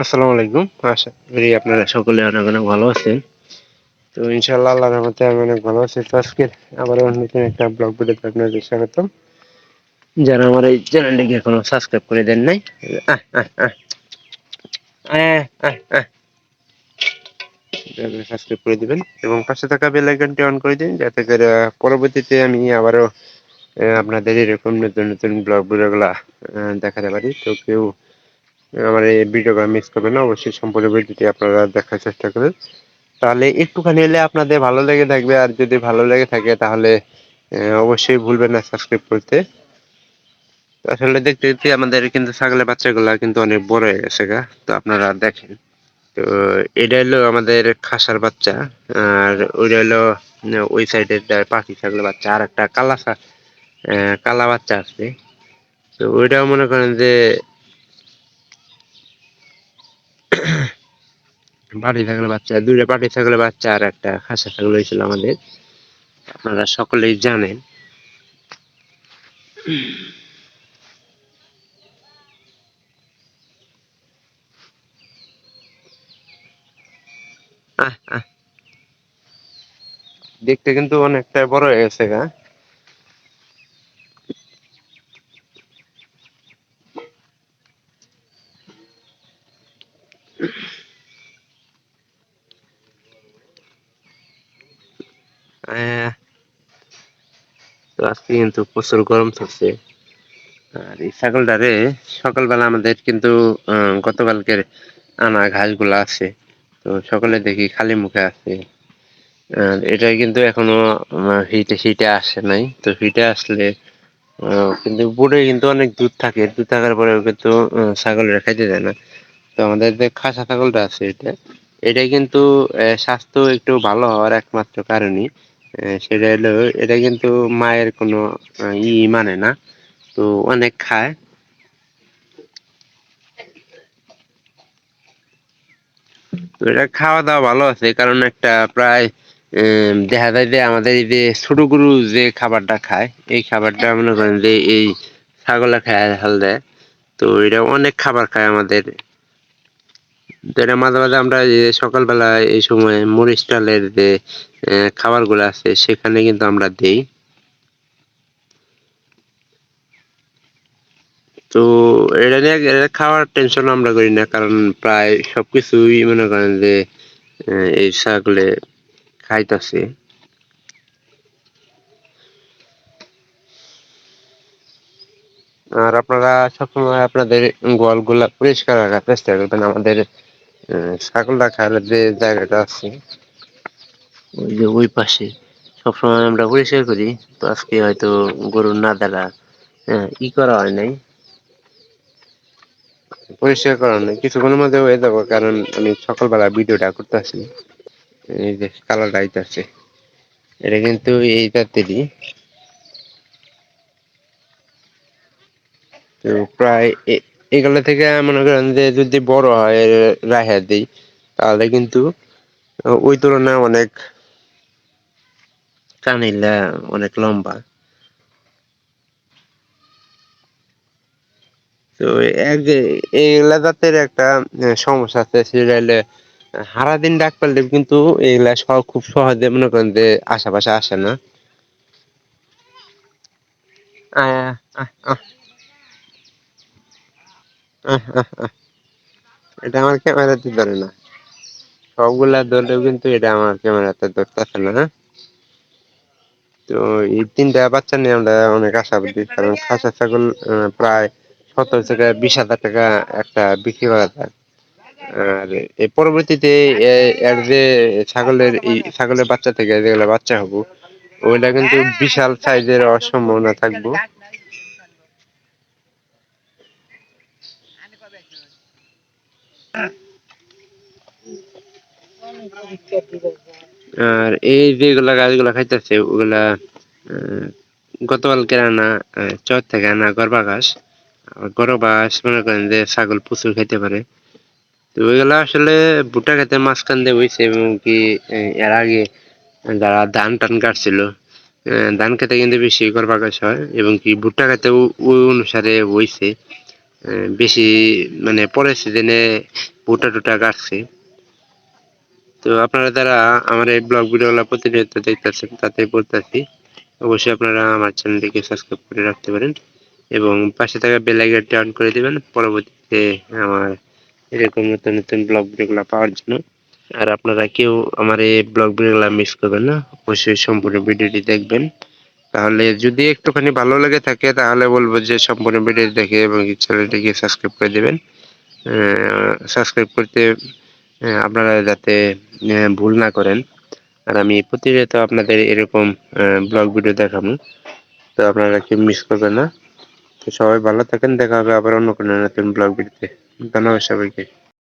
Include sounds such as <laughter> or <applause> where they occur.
আসসালামু আলাইকুম। আশা করি আপনারা সকলে অনেক অনেক ভালো আছেন। তো ইনশাআল্লাহ আল্লাহর রহমতে আমি অনেক ভালো আছি। তো আজকে আবার নতুন একটা ব্লগ ভিডিওতে আপনাদের স্বাগতম। যারা আমার এই চ্যানেলটিকে এখনও সাবস্ক্রাইব করে দেন নাই। সাবস্ক্রাইব করে দিবেন এবং পাশে থাকা বেল আইকনটি অন করে দিন, যাতে করে পরবর্তীতে আমি আবারও আপনাদের এরকম নতুন নতুন ব্লগ, ভিডিওগুলা দেখাতে পারি। তো কেউ আমার এই ভিডিওটা মিস করবেন না, অবশ্যই সম্পূর্ণ ভিডিওটি আপনারা দেখার চেষ্টা করবেন। তাহলে একটুখানি এলে আপনাদের ভালো লেগে থাকবে, আর যদি ভালো লেগে থাকে তাহলে অবশ্যই ভুলবেন না সাবস্ক্রাইব করতে। আসলে দেখতে দেখতে আমাদের কিন্তু ছাগলের বাচ্চাগুলা কিন্তু অনেক বড় হয়ে গেছে গা, তো আপনারা দেখেন। তো এটা হলো আমাদের খাসার বাচ্চা, আর ওইটা হলো ওই সাইডের পাখি ছাগলের বাচ্চা, আর একটা কালা কালা বাচ্চা আছে। তো ওইটাও মনে করেন যে পাটি ছাগলের বাচ্চা, দুইটা পাটি ছাগলের বাচ্চা আর একটা খাসা ছাগল হয়েছিল আমাদের। আপনারা সকলেই জানেন। দেখতে কিন্তু অনেকটা বড় হয়ে গেছে গা। তো আজকে কিন্তু প্রচুর গরম আর এই ছাগলটারে সকালবেলা আমাদের কিন্তু গতকালকের আনা ঘাসগুলা আছে। তো সকালে দেখি খালি মুখে আছে। আর এটা কিন্তু এখনও হিটে হিটে আসে নাই। তো হিটে আসলে কিন্তু বুড়ে কিন্তু অনেক দুধ থাকে। দুধ থাকার পরেও কিন্তু আহ, ছাগলের খাইতে দেয় না। তো আমাদের যে খাসা ছাগলটা আছে এটা এটা কিন্তু স্বাস্থ্য একটু ভালো হওয়ার একমাত্র কারণই। সেটা হলো, এটা কিন্তু মায়ের কোনো ই মানে না। তো অনেক খায়। তো এটা খাওয়া দাওয়া ভালো আছে, কারণ একটা প্রায় দেখা যায় যে আমাদের যে ছোট গরু যে খাবারটা খায়, এই খাবারটা মনে করেন যে এই ছাগলে খায় হাল দেয় তো এটা অনেক খাবার খায় আমাদের তো এটা মাঝে মাঝে আমরা সকালবেলা এই সময় মরিচ ডালের যে খাবারগুলো আছে, সেখানে কিন্তু আমরা দেই। তো এটা নিয়ে খাওয়ার টেনশন আমরা করি না, কারণ প্রায় সবকিছুই মনে করেন যে এই ছাগলে খাইতাছে। আর আপনারা সবসময় আপনাদের গোয়ালগুলা পরিষ্কার রাখার চেষ্টা করবেন, আমাদের ছাগল রাখার যে জায়গাটা আছে ওই যে ওই পাশে। সবসময় আমরা পরিষ্কার করি তো আজকে হয়তো গরুর না দ্বারা আহ, ই করা হয় নাই। পরিষ্কার করা নাই। কিছুক্ষণের মধ্যে হয়ে যাব কারণ আমি সকালবেলা ভিডিওটা করতেছি। এই যে কালারটা আইতাছে। এটা কিন্তু এই জাতেরই। তো প্রায় এগুলো থেকে মনে করেন যে যদি বড় হয় রাখা দিই তাহলে কিন্তু ওই তুলনায় অনেক কানিলা অনেক লম্বা তো এক এইগুলা জাতের একটা সমস্যা আছে সেটা হলে সারাদিন ডাক পারলে কিন্তু এগুলা সব খুব সহজে মনে করেন যে আশেপাশে আসে না আহ, আহ। <laughs> এটা আমার ক্যামেরাতে ধরে না। সবগুলা ধরলেও কিন্তু এটা আমার ক্যামেরাতে ধরতেছে না তো এই তিনটা বাচ্চা নিয়ে আমরা অনেক আশাবাদী, কারণ খাসা ছাগল প্রায় সত্তর থেকে বিশ হাজার টাকা একটা বিক্রি করা যায়। আর এর পরবর্তীতে এর যে ছাগলের এই ছাগলের বাচ্চা থেকে যেগুলো বাচ্চা হব, ওইটা কিন্তু বিশাল সাইজের হওয়ার সম্ভাবনা থাকব। আর এই যেগুলা গাছগুলা খাইতেছে ওগুলা আহ, গতকালকে আনা চর থেকে আনা গরবা ঘাস। গরবা ঘাস মনে করেন যে ছাগল প্রচুর খাইতে পারে। তো ওইগুলা আসলে ভুট্টা খেতে মাঝখান দিয়ে হইছে এবং কি এর আগে যারা ধান টান কাটছিল ধান খেতে কিন্তু বেশি গরবা ঘাস হয় এবং কি ভুট্টা খেতে ওই অনুসারে আহ, বেশি মানে পরের সিজনে ভুট্টা টুটা কাটছি। তো আপনারা যারা আমার এই ব্লগ ভিডিওগুলো প্রতিনিয়ত দেখতেছেন তাতে বলতেছি, অবশ্যই আপনারা আমার চ্যানেলটিকে সাবস্ক্রাইব করে রাখতে পারেন এবং পাশে থাকা বেল আইকনটি অন করে দিবেন, পরবর্তীতে আমার এরকম নতুন নতুন ব্লগ ভিডিওগুলো পাওয়ার জন্য। আর আপনারা কেউ আমার এই ব্লগ ভিডিওগুলো মিস করবেন না, অবশ্যই সম্পূর্ণ ভিডিওটি দেখবেন। তাহলে যদি একটুখানি ভালো লাগে থাকে, তাহলে বলব যে সম্পূর্ণ ভিডিও দেখে এবং চ্যানেলটিকে সাবস্ক্রাইব করে দেবেন। সাবস্ক্রাইব করতে আপনারা যাতে ভুল না করেন। আর আমি প্রতিনিয়ত আপনাদের এরকম ব্লগ ভিডিও দেখাবো। তো আপনারা কেউ মিস করবেন না। তো সবাই ভালো থাকেন। দেখা হবে আবার অন্য কোনো নতুন ব্লগ ভিডিওতে ধন্যবাদ সবাইকে।